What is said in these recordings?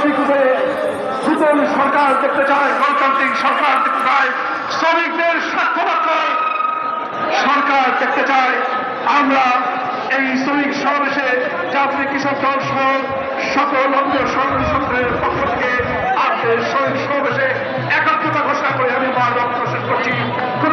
বেশি করে সুতল সরকার দেখতে চায়, গণতান্ত্রিক সরকার দেখতে চায়, শ্রমিকদের স্বার্থমাত্রা সরকার দেখতে চায়। আমরা এই শ্রমিক সমাবেশে জাতীয় কৃষক দল সহ সকল অঙ্গ সংগঠনের পক্ষ থেকে আজকের শ্রমিক সমাবেশে একাত্মতা ঘোষণা করে আমি বারবার প্রশ্ন করছি। কোন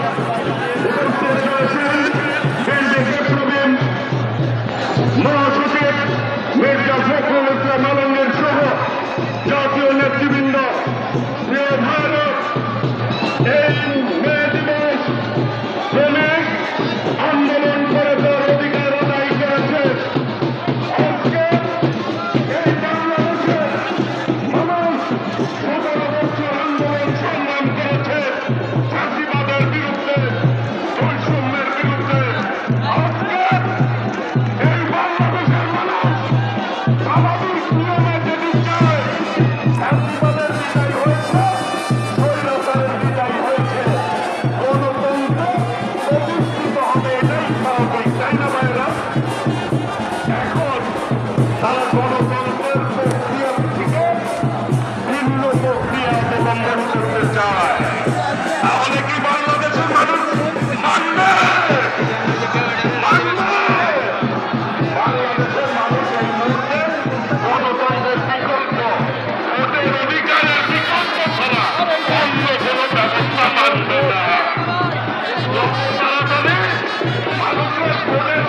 In Amen. তারা গণতন্ত্রের প্রক্রিয়া থেকে ভিন্ন প্রক্রিয়া অবলম্বন করতে চায় তাহলে কি বাংলাদেশের মানুষ মানবে বাংলাদেশের মানুষ এই মুহূর্তে গণতন্ত্রের বিকল্প ভোটের অধিকারের বিকল্প ছাড়া অন্য কোনো ব্যবস্থা মানবে না মানুষের ভোটের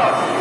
Oh!